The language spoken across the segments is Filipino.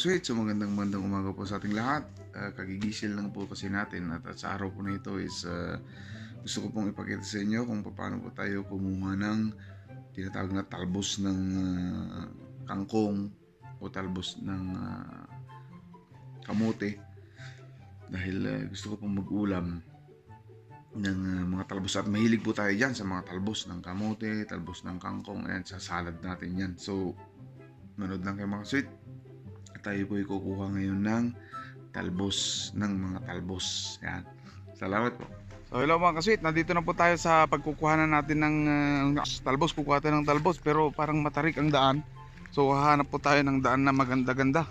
Sweet. So magandang magandang umaga po sa ating lahat. Uh, kagigisil lang po kasi natin at, at sa araw po na ito is uh, gusto ko pong ipakita sa inyo kung paano po tayo kumuha ng tinatawag na talbos ng uh, kangkong o talbos ng uh, kamote dahil uh, gusto ko pong mag-ulam ng uh, mga talbos at mahilig po tayo dyan sa mga talbos ng kamote, talbos ng kangkong, ayan, sa salad natin yan. So, manood lang kayo mga sweet tayo po kukuha ngayon ng talbos ng mga talbos. Yan. Salamat po. So hello mga kasweet, nandito na po tayo sa pagkukuha na natin ng uh, talbos. Kukuha tayo ng talbos pero parang matarik ang daan. So hahanap po tayo ng daan na maganda-ganda.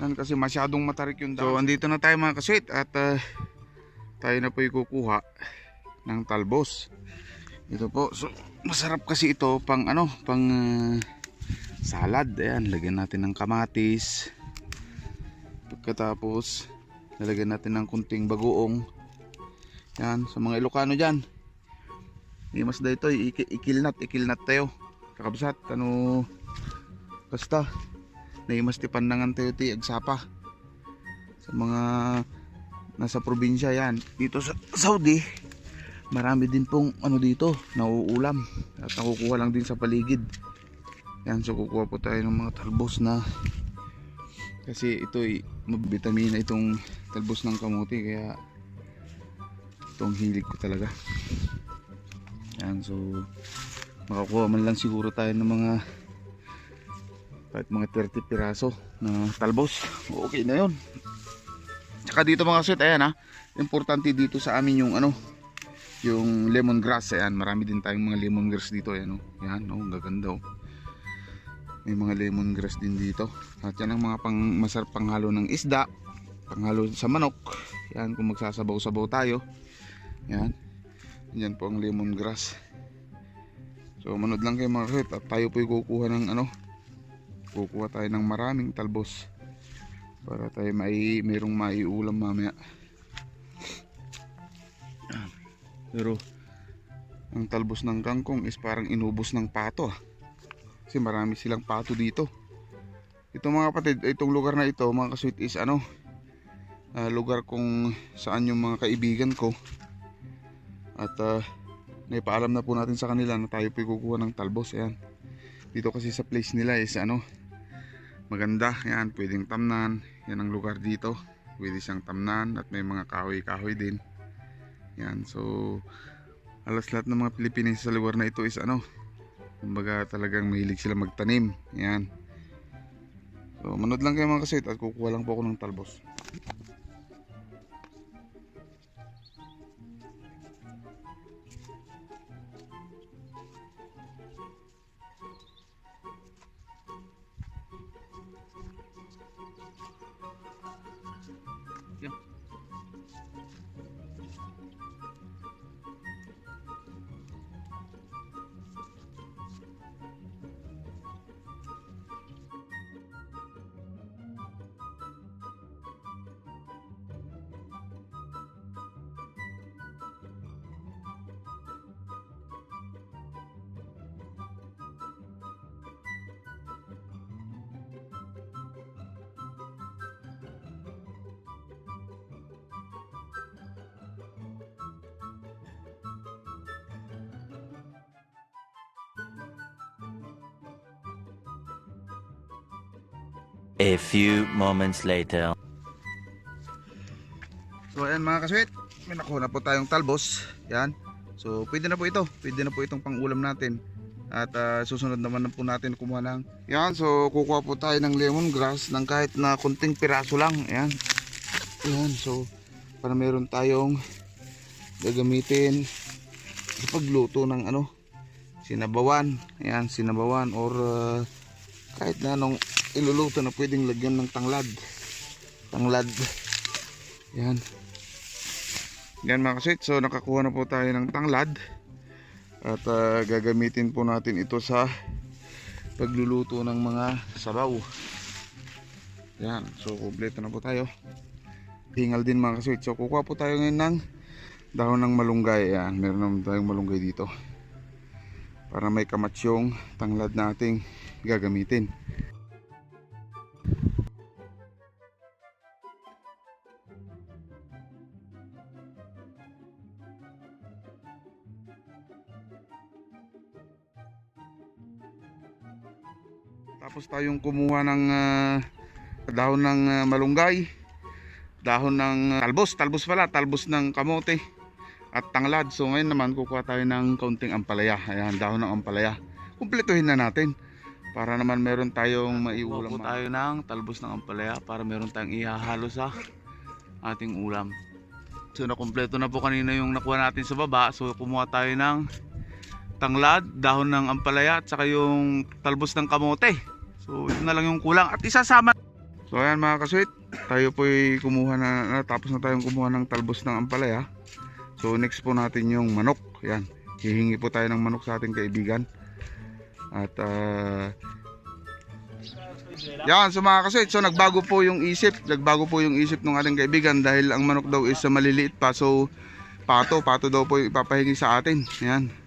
Yan kasi masyadong matarik yung daan. So andito na tayo mga kasweet at uh, tayo na po kukuha ng talbos. Ito po. So masarap kasi ito pang ano, pang uh, salad. Ayan, lagyan natin ng kamatis. Pagkatapos, lalagyan natin ng kunting bagoong. Yan, sa mga Ilocano dyan. Imas da ito, ik ikilnat, ikilnat tayo. Kakabsat, ano, basta. Naimas ti pandangan tayo ti agsapa. Sa mga nasa probinsya yan. Dito sa Saudi, marami din pong ano dito, nauulam. At nakukuha lang din sa paligid. Yan, so kukuha po tayo ng mga talbos na kasi ito mabitamina itong talbos ng kamuti kaya itong hilig ko talaga. Yan, so makakuha man lang siguro tayo ng mga kahit mga 30 piraso na talbos. Okay na yun. Tsaka dito mga sweet, ayan ha. Importante dito sa amin yung ano, yung lemongrass. Ayan, marami din tayong mga lemongrass dito. Ayan, oh. Ayan, oh, gaganda oh may mga lemongrass din dito at yan ang mga pang masarap panghalo ng isda panghalo sa manok yan kung magsasabaw-sabaw tayo yan yan po ang lemongrass so manood lang kayo mga kahit at tayo po kukuha ng ano kukuha tayo ng maraming talbos para tayo may mayroong maiulam mamaya. Pero ang talbos ng kangkong is parang inubos ng pato ah. Kasi marami silang pato dito. Ito mga kapatid itong lugar na ito mga kasweet is ano uh, lugar kung saan yung mga kaibigan ko. At uh, naipaalam na po natin sa kanila na tayo po kukuha ng talbos ayan. Dito kasi sa place nila is ano maganda yan pwedeng tamnan. Yan ang lugar dito. Pwede siyang tamnan at may mga kahoy kahoy din. Yan so alas lahat ng mga Pilipinas sa lugar na ito is ano kumbaga talagang mahilig sila magtanim. Yan. So manood lang kayo mga kasit at kukuha lang po ako ng talbos A few moments later. So ayan mga kaswit, may nakuha na po tayong talbos. Yan. So pwede na po ito. Pwede na po itong pangulam natin. At ah, susunod naman na po natin kumuha ng Yan, so kukuha po tayo ng lemongrass ng kahit na kunting piraso lang. Ayan. Yan, so para meron tayong gagamitin sa pagluto ng ano sinabawan. Ayan, sinabawan or ah, kahit na anong iluluto na pwedeng lagyan ng tanglad. Tanglad. Yan. Yan mga kasweet. So nakakuha na po tayo ng tanglad. At ah, gagamitin po natin ito sa pagluluto ng mga sabaw. Yan, so kompleto na po tayo. Hingal din mga kasweet. So kukuha po tayo ngayon ng dahon ng malunggay. Yan, meron naman tayong malunggay dito. Para may kamats yung tanglad nating gagamitin. Tapos tayong kumuha ng ah, dahon ng ah, malunggay, dahon ng ah, talbos, talbos pala, talbos ng kamote at tanglad. So ngayon naman kukuha tayo ng kaunting ampalaya. Ayan, dahon ng ampalaya. Kumpletuhin na natin para naman meron tayong maiulam. Kuha po tayo ng talbos ng ampalaya para meron tayong ihahalo sa ating ulam. So nakumpleto na po kanina yung nakuha natin sa baba. So kumuha tayo ng tanglad, dahon ng ampalaya at saka yung talbos ng kamote. So ito na lang yung kulang at isasama. So ayan mga kasweet, tayo po kumuha na, natapos na tayong kumuha ng talbos ng ampalaya. So next po natin yung manok. Yan, hihingi po tayo ng manok sa ating kaibigan. At ah, yan, so mga kasweet, so nagbago po yung isip, nagbago po yung isip ng ating kaibigan dahil ang manok daw is ah, maliliit pa. So pato, pato daw po ipapahingi sa atin. Yan.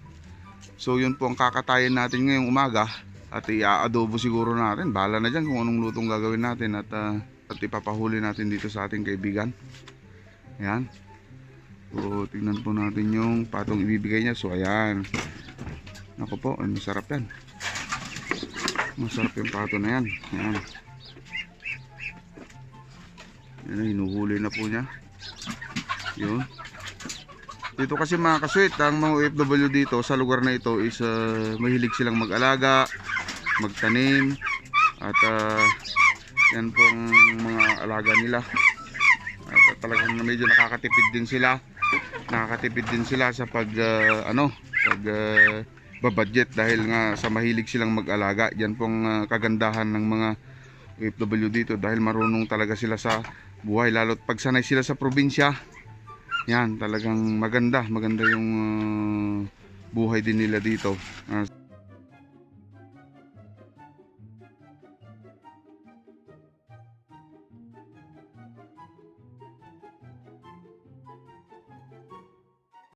So yun po ang kakatayin natin ngayong umaga at i-adobo siguro natin. Bahala na dyan kung anong lutong gagawin natin at, ah, at ipapahuli natin dito sa ating kaibigan. Ayan. So tingnan po natin yung patong ibibigay niya. So ayan. Naku po, masarap yan. Masarap yung pato na yan. Ayan. Ayan, hinuhuli na po niya. Yun. Dito kasi mga kasweet, ang mga OFW dito sa lugar na ito is ah, mahilig silang mag-alaga, magtanim, at ah, yan po ang mga alaga nila. At ah, talagang medyo nakakatipid din sila. Nakakatipid din sila sa pag ah, ano, pag ah, babudget dahil nga sa mahilig silang mag-alaga. Yan pong ah, kagandahan ng mga OFW dito dahil marunong talaga sila sa buhay lalo't pag sanay sila sa probinsya yan, talagang maganda. Maganda yung ah, buhay din nila dito. Ah,